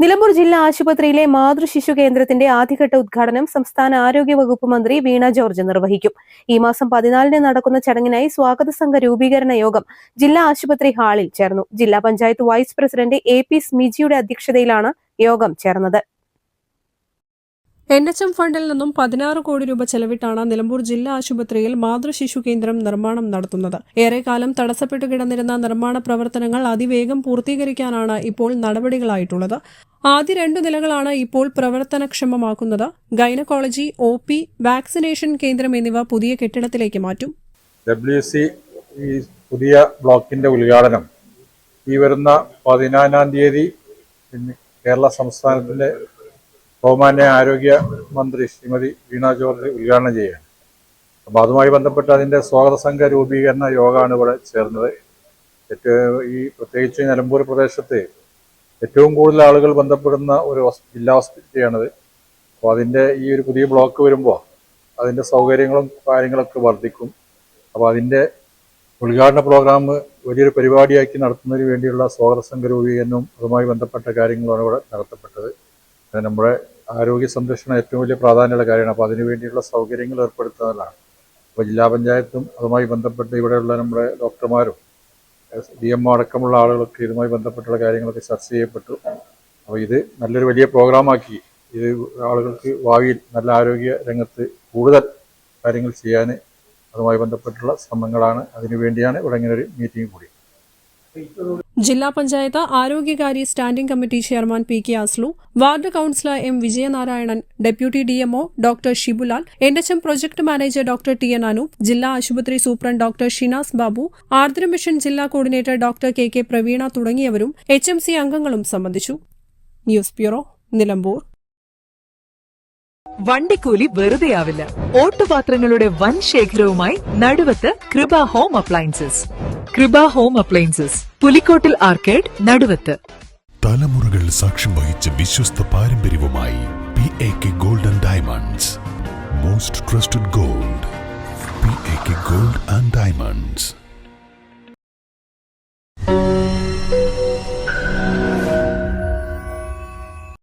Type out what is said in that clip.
Nilambur ജില്ലാ ആശുപത്രിയിലെ മാതൃശിശു കേന്ദ്രത്തിന്റെ ആദ്യഘട്ട ഉദ്ഘാടനം സംസ്ഥാന ആരോഗ്യ വകുപ്പ് മന്ത്രി വീണ ജോർജ് നിർവഹിക്കും. ഈ മാസം പതിനാലിന് നടക്കുന്ന ചടങ്ങിനായി സ്വാഗത സംഘ രൂപീകരണ യോഗം ജില്ലാ ആശുപത്രി ഹാളിൽ ചേർന്നു. ജില്ലാ panchayat vice president A P സ്മിജിയുടെ അധ്യക്ഷതയിലാണ് യോഗം ചേർന്നത്. എൻ എച്ച് എം ഫണ്ടിൽ നിന്നും പതിനാറ് കോടി രൂപ ചെലവിട്ടാണ് നിലമ്പൂർ ജില്ലാ ആശുപത്രിയിൽ മാതൃശിശു കേന്ദ്രം നിർമ്മാണം നടത്തുന്നത്. ഏറെക്കാലം തടസ്സപ്പെട്ടു കിടന്നിരുന്ന നിർമ്മാണ പ്രവർത്തനങ്ങൾ അതിവേഗം പൂർത്തീകരിക്കാനാണ് ഇപ്പോൾ നടപടികളായിട്ടുള്ളത്. ആദ്യ രണ്ടു നിലകളാണ് ഇപ്പോൾ പ്രവർത്തനക്ഷമമാക്കുന്നത്. ഗൈനക്കോളജി ഒ പി വാക്സിനേഷൻ കേന്ദ്രം എന്നിവ പുതിയ കെട്ടിടത്തിലേക്ക് മാറ്റും. ഡബ്ല്യു സി ഈ പുതിയ ബ്ലോക്കിന്റെ ഉദ്ഘാടനം ഈ വരുന്ന പതിനാലാം തീയതി കേരള സംസ്ഥാനത്തിന്റെ ബഹുമാന്യ ആരോഗ്യ മന്ത്രി ശ്രീമതി വീണ ജോർജ് ഉദ്ഘാടനം ചെയ്യുകയാണ്. അപ്പോൾ അതുമായി ബന്ധപ്പെട്ട് അതിന്റെ സ്വാഗത സംഘ രൂപീകരണ യോഗമാണ് ഇവിടെ ചേർന്നത്. ഈ പ്രത്യേകിച്ച് നിലമ്പൂർ പ്രദേശത്ത് ഏറ്റവും കൂടുതൽ ആളുകൾ ബന്ധപ്പെടുന്ന ഒരു ജില്ലാ ഹോസ്പിറ്റലാണിത് അപ്പോൾ അതിന്റെ ഈ ഒരു പുതിയ ബ്ലോക്ക് വരുമ്പോൾ അതിന്റെ സൗകര്യങ്ങളും കാര്യങ്ങളൊക്കെ വർദ്ധിക്കും. അപ്പോൾ അതിന്റെ ഉദ്ഘാടന പ്രോഗ്രാം വലിയൊരു പരിപാടിയാക്കി നടത്തുന്നതിന് വേണ്ടിയുള്ള സ്വാഗത സംഘ രൂപീകരണവും അതുമായി ബന്ധപ്പെട്ട കാര്യങ്ങളാണ് ഇവിടെ നടത്തപ്പെട്ടത്. നമ്മുടെ ആരോഗ്യ സംരക്ഷണം ഏറ്റവും വലിയ പ്രാധാന്യമുള്ള കാര്യമാണ്. അപ്പോൾ അതിനു വേണ്ടിയുള്ള സൗകര്യങ്ങൾ ഏർപ്പെടുത്തുന്നതാണ്. അപ്പോൾ ജില്ലാ പഞ്ചായത്തും അതുമായി ബന്ധപ്പെട്ട് ഇവിടെയുള്ള നമ്മുടെ ഡോക്ടർമാരും ഡി എം അടക്കമുള്ള ആളുകളൊക്കെ ഇതുമായി ബന്ധപ്പെട്ടുള്ള കാര്യങ്ങളൊക്കെ ചർച്ച ചെയ്യപ്പെട്ടു. അപ്പോൾ ഇത് നല്ലൊരു വലിയ പ്രോഗ്രാമാക്കി ഇത് ആളുകൾക്ക് ഭാവിയിൽ നല്ല ആരോഗ്യ രംഗത്ത് കൂടുതൽ കാര്യങ്ങൾ ചെയ്യാൻ അതുമായി ബന്ധപ്പെട്ടുള്ള ശ്രമങ്ങളാണ്. അതിനുവേണ്ടിയാണ് ഇവിടെ ഇങ്ങനെ ഒരു മീറ്റിംഗ് കൂടി ജില്ലാ panchayat ആരോഗ്യകാര്യ standing committee chairman P K Aslu ward councillor M Vijayanarayanan deputy DMO doctor Shibulal N H M project manager doctor T N Anoop ജില്ലാ ആശുപത്രി superintendent doctor Shinas Babu Ardra mission ജില്ലാ coordinator doctor K K Praveena തുടങ്ങിയവരും H M C അംഗങ്ങളും സംബന്ധിച്ചു. News bureau Nilambur. വണ്ടിക്കൂലി വെറുതെയാവില്ല. ഓട്ടുപാത്രങ്ങളുടെ വൻ ശേഖരവുമായി Naduvath Kripa home appliances. Kripa home appliances Pulikkottil arcade Naduvath. തലമുറകൾ സാക്ഷ്യം വഹിച്ച വിശ്വസ്ത പാരമ്പര്യവുമായി P A K gold and diamonds most trusted gold P A K gold and diamonds